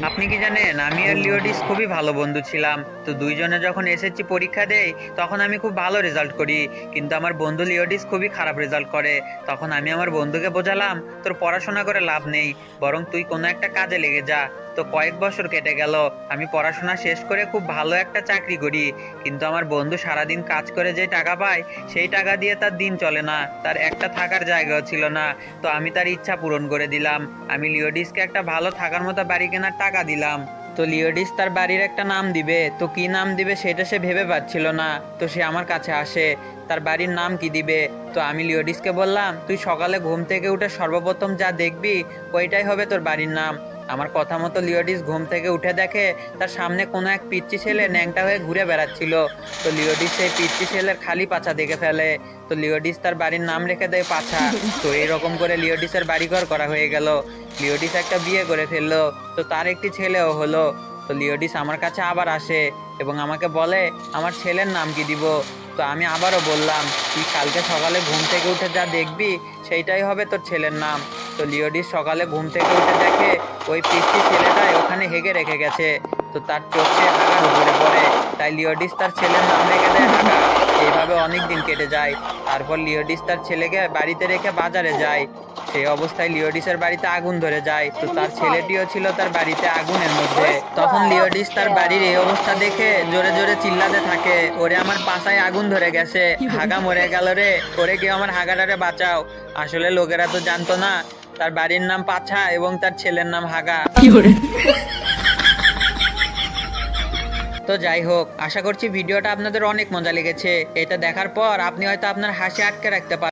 আপনি কি জানেন, আমি আর লিওডিস খুবই ভালো বন্ধু ছিলাম। তো দুইজনে যখন এসএসসি পরীক্ষা দেই, তখন আমি খুব ভালো রেজাল্ট করি। কিন্তু আমার বন্ধু লিওডিস খুবই খারাপ রেজাল্ট করে। তখন আমি আমার বন্ধুকে বোঝালাম, তোর পড়াশোনা করে লাভ নেই। বরং তুই কোনো একটা কাজে লেগে যা। তো কয়েক বছর কেটে গেল। আমি পড়াশোনা শেষ করে খুব ভালো একটা চাকরি করি। কিন্তু আমার বন্ধু সারাদিন কাজ করে যে টাকা পায়, সেই টাকা দিয়ে তার দিন চলে না। তার একটা থাকার জায়গাও ছিল না। তো আমি তার ইচ্ছা পূরণ করে দিলাম। আমি লিওডিসকে একটা ভালো থাকার মতো বাড়ি কেনার টাকা দিলাম। তো লিওডিস তার বাড়ির একটা নাম দিবে। তো কি নাম দিবে সেটা সে ভেবে পাচ্ছিল না। তো সে আমার কাছে আসে। তার বাড়ির নাম কি দিবে? তো আমি লিওডিসকে বললাম, তুই সকালে ঘুম থেকে উঠে সর্বপ্রথম যা দেখবি, ওইটাই হবে তোর বাড়ির নাম। আমার কথা মতো লিওডিস ঘুম থেকে উঠে দেখে তার সামনে কোনো এক পিচ্চি ছেলে ন্যাংটা হয়ে ঘুরে বেড়াচ্ছিল। তো লিওডিস সেই পিচ্চি ছেলের খালি পাছা দেখে ফেলে। তো লিওডিস তার বাড়ির নাম রেখে দেয় পাছা। তো এইরকম করে লিওডিসের বাড়িঘর করা হয়ে গেল। লিওডিস একটা বিয়ে করে ফেলল। তো তার একটি ছেলেও হলো। তো লিওডিস আমার কাছে আবার আসে এবং আমাকে বলে, আমার ছেলের নাম কি দিব? তো আমি আবারও বললাম, তুই কালকে সকালে ঘুম থেকে উঠে যা দেখবি, সেইটাই হবে তোর ছেলের নাম। তো লিওডিস সকালে ঘুম থেকে উঠে দেখে ওই পিচ্ছি ছেলেটাই ওখানে হেগে রেখে গেছে। তো তার চোখে হাগার উপরে পড়ে। তাই লিওডিস তার ছেলের নাম রেখে দেয় হাগা এইভাবে অনেক দিন কেটে যায়। তারপর লিওডিস তার ছেলেকে বাড়িতে রেখে বাজারে যায়। সেই অবস্থায় লিওডিসের বাড়িতে আগুন ধরে যায়। তো তার ছেলেটিও ছিল তার বাড়িতে আগুনের মধ্যে। তখন লিওডিস তার বাড়ির এই অবস্থা দেখে জোরে জোরে চিল্লাতে থাকে। ওরে, আমার পাশায় আগুন ধরে গেছে। হাগা মরে গেল রে। ওরে, কেউ আমার হাগাটারে বাঁচাও। আসলে লোকেরা তো জানতো না। তার বাড়ির নাম পাছা এবং তার ছেলের নাম হাগা। তো যাই হোক আশা করছি ভিডিওটা আপনাদের অনেক মজা লেগেছে। এটা দেখার পর আপনি হয়তো আপনার হাসি আটকে রাখতে পারেন